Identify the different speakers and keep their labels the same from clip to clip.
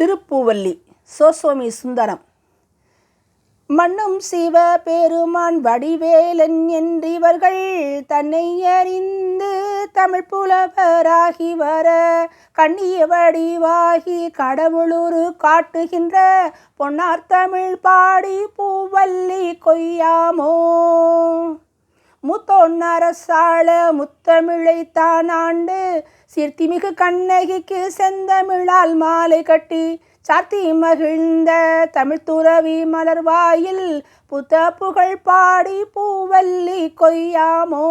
Speaker 1: திருப்பூவல்லி சோசோமி சுந்தரம். மண்ணும் சிவ பெருமான் வடிவேலன் என்றிவர்கள் தன்னை அறிந்து தமிழ் புலவராகி வர கண்ணிய வடிவாகி கடவுளுரு காட்டுகின்ற பொன்னார் தமிழ் பாடி பூவல்லி கொய்யாமோ. முத்தொன்னரசாள அரசாள முத்தமிழை தான் ஆண்டு சீர்த்திமிகு கண்ணகிக்கு செந்தமிழால் மாலை கட்டி சாத்தி மகிழ்ந்த தமிழ்துறவி மலர்வாயில் புத்த புகழ் பாடி பூவல்லி கொய்யாமோ.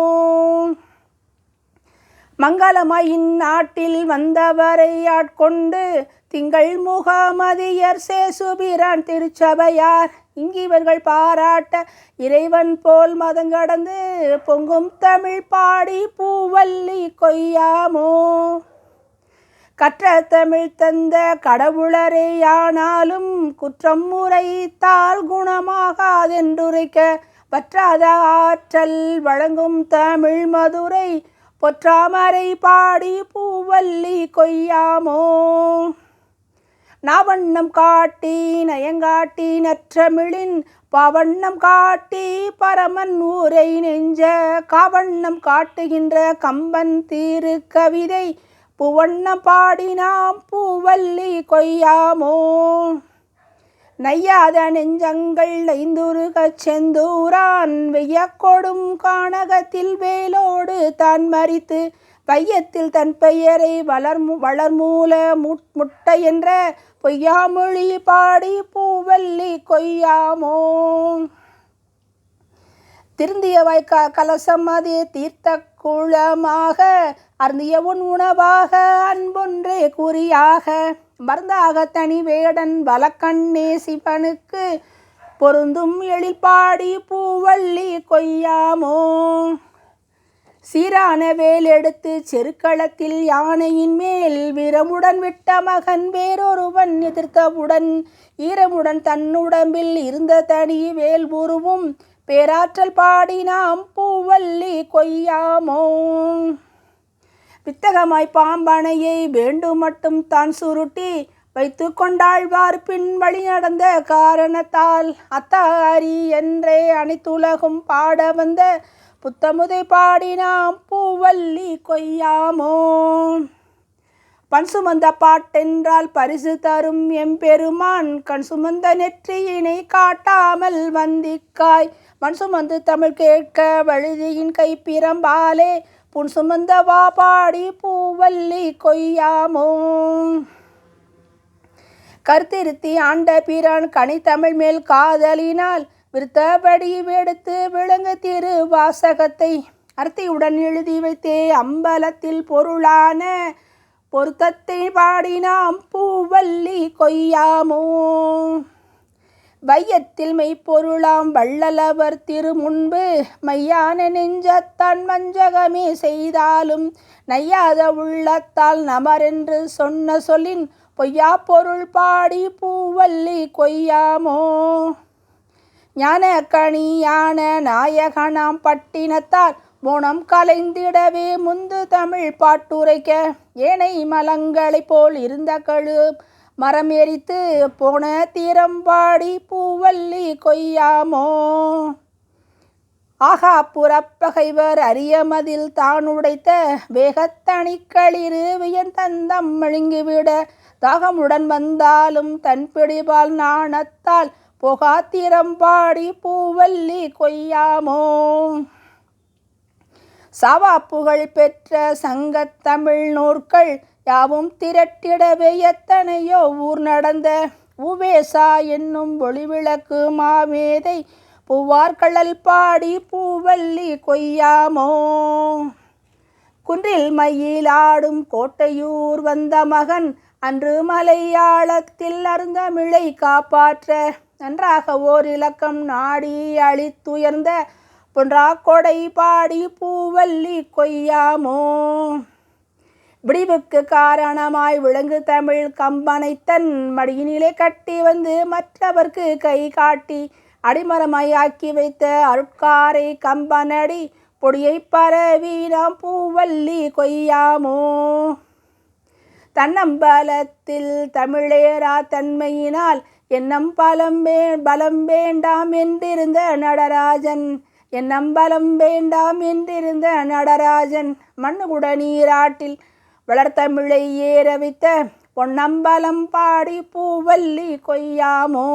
Speaker 1: மங்களமாய் இந்நாட்டில் வந்தவரை ஆட்கொண்டு திங்கள் முகாமதியர் சேசுபிரான் திருச்சபையார். இங்கிவர்கள் பாராட்ட இறைவன் போல் மதங்கடந்து பொங்கும் தமிழ் பாடி பூவல்லி கொய்யாமோ. கற்ற தமிழ் தந்த கடவுளரேயானாலும் குற்றம் முறைத்தால் குணமாகாதென்றுரைக்க பற்றாத ஆற்றல் வழங்கும் தமிழ் மதுரை பொற்றாமரை பாடி பூவல்லி கொய்யாமோ? நாவண்ணம் காட்டி நயங்காட்டி நற்றமிழின் பாவண்ணம் காட்டி பரமன் ஊரை நெஞ்ச காவண்ணம் காட்டுகின்ற கம்பன் தீரு கவிதை பூவண்ணம் பாடினாம் பூவல்லி கொய்யாமோ? நையாத நெஞ்சங்கள் ஐந்துருகச் செந்தூரான் வெய்யக்கொடும் கானகத்தில் வேலோடு தான் மறித்து வையத்தில் தன் பெயரை வளர்மு வளர்மூல முட்டை என்ற பொய்யாமொழி பாடி பூவல்லி கொய்யாமோ. திருந்திய வாய்க்கா கலசம் அது தீர்த்த குளமாக அருந்திய உன் உணவாக அன்பொன்றே குறியாக. மருந்தாக தனி வேடன் வலக்கண் சிவனுக்கு பொருந்தும் எழில் பாடி கொய்யாமோ? சீரான வேல் எடுத்து செருக்களத்தில் யானையின் மேல் வீரமுடன் விட்ட மகன் வேறொருவன் எதிர்த்தவுடன் ஈரமுடன் தன்னுடம்பில் இருந்த தனி வேல் உருவும் பேராற்றல் பாடினாம் பூவல்லி கொய்யாமோ? வித்தகமாய் பாம்பனையை வேண்டும் மட்டும் தான் சுருட்டி வைத்து கொண்டாழ்வார். பின் வழி நடந்த காரணத்தால் அத்தாரி என்றே அனைத்துலகும் பாட வந்த புத்தமுதை பாடினாம் பூவல்லி கொய்யாமோ. பண் சுமந்த பாட்டென்றால் பரிசு தரும் எம்பெருமான் கண் சுமந்த நெற்றியினை காட்டாமல் வந்திக்காய். மண் சுமந்து தமிழ் கேட்க வழுதியின் கை பிறம்பாலே புன் சுமந்த பாடி பூவல்லி கொய்யாமோ. கருத்திருத்தி ஆண்ட பிரான் கனித்தமிழ் மேல் காதலினால் விருத்தபடி வெடுத்து விளங்கு திரு வாசகத்தை அர்த்தியுடன் எழுதி வைத்தே அம்பலத்தில் பொருளான பொருத்தத்தை பாடினாம் பூவல்லி கொய்யாமோ. வையத்தில் மெய்ப்பொருளாம் வள்ளலவர் திருமுன்பு மையான நெஞ்சத்தான் மஞ்சகமே செய்தாலும் நையாத உள்ளத்தால் நமரென்று சொன்ன சொல்லின் பொய்யா பொருள் பாடி பூவல்லி கொய்யாமோ? ஞான கணியான நாயகனாம் பட்டினத்தால் மோனம் கலைந்திடவே முந்து தமிழ் பாட்டுரைக்க ஏனை மலங்களைப் போல் இருந்த கழு மரம் எரித்து போன தீரம்பாடி பூவல்லி கொய்யாமோ? ஆகா புறப்பகைவர் அரியமதில் தான் உடைத்த வேகத்தணிக்களிரு வியன் தந்தம் மழுங்கிவிட தாகமுடன் வந்தாலும் தன் பிடிபால் நாணத்தால் புகாத்திரம்பாடி பூவல்லி கொய்யாமோ? சவா புகழ் பெற்ற சங்கத்தமிழ் நூற்கள் யாவும் திரட்டிடவே எத்தனையோ ஊர் நடந்த உவேசா என்னும் ஒளிவிளக்கு மாமேதை பூவார்கழல் பாடி பூவல்லி கொய்யாமோ. குன்றில் மயில் ஆடும் கோட்டையூர் வந்த மகன் அன்று மலையாளத்தில் அருந்தமிழை காப்பாற்ற நன்றாக ஓர் இலக்கம் நாடி அழித்துயர்ந்த பொன்றா கொடை பாடி பூவல்லி கொய்யாமோ. அழிவுக்கு காரணமாய் விளங்கு தமிழ் கம்பனை தன் மடியினிலே கட்டி வந்து மற்றவர்க்கு கை காட்டி அடிமரமாய் வைத்த அருட்காரை கம்பனடி பொடியை பரவி நாம் பூவல்லி கொய்யாமோ? தன்னம்பலத்தில் தமிழேரா தன்மையினால் என்னம் பலம் வே பலம் வேண்டாம் என்றிருந்த நடராஜன் என்னம் பலம் வேண்டாம் என்றிருந்த நடராஜன் மண்ணுகுட நீராட்டில் வளர்த்தமிழை ஏறவித்த பொன்னம்பலம் பாடி பூவல்லி கொய்யாமோ?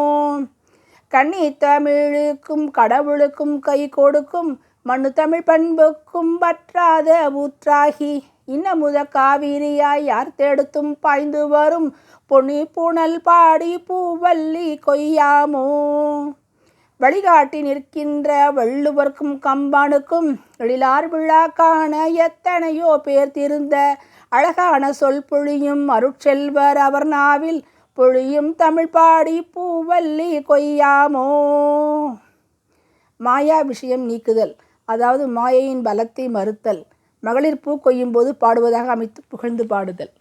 Speaker 1: கன்னி தமிழுக்கும் கடவுளுக்கும் கை கொடுக்கும் மண்ணு தமிழ் பண்புக்கும் பற்றாத ஊற்றாகி இன்னமுத காவிரியாய் யார் தேடுத்தும் பாய்ந்து வரும் பொன்னி புனல் பாடி பூவல்லி கொய்யாமோ? வழிகாட்டி நிற்கின்ற வள்ளுவர்க்கும் கம்பானுக்கும் எழிலார் விழா காண எத்தனையோ பேர் திருந்த அழகான சொல் பொழியும் அருட்செல்வர் அவர் நாவில் பொழியும் தமிழ் பாடி பூவல்லி கொய்யாமோ. மாயா விஷயம் நீக்குதல் அதாவது மாயையின் பலத்தை மறுத்தல் மகளிர் பூ கொய்யும் போது பாடுவதாக அமைத்து புகழ்ந்து பாடுதல்.